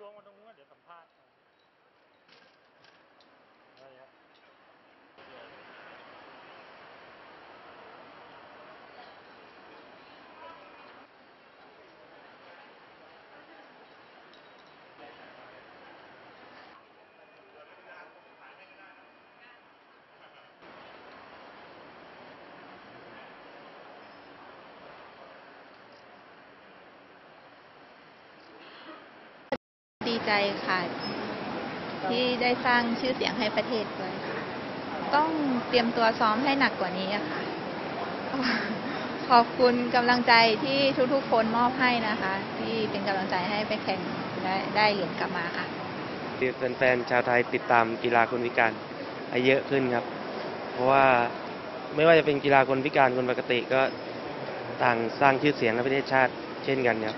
รวมกันตรงนู้นเดี๋ยวสัมภาษณ์ ดีใจค่ะ ที่ได้สร้างชื่อเสียงให้ประเทศด้วยค่ะ ต้องเตรียมตัวซ้อมให้หนักกว่านี้อะค่ะ ขอบคุณกำลังใจที่ทุกๆคนมอบให้นะคะ ที่เป็นกำลังใจให้ไปแข่งได้ได้เหรียญกลับมาค่ะที่แฟนๆชาวไทยติดตามกีฬาคนพิการให้เยอะขึ้นครับ เพราะว่าไม่ว่าจะเป็นกีฬาคนพิการคนปกติก็ต่างสร้างชื่อเสียงให้ประเทศชาติเช่นกันครับ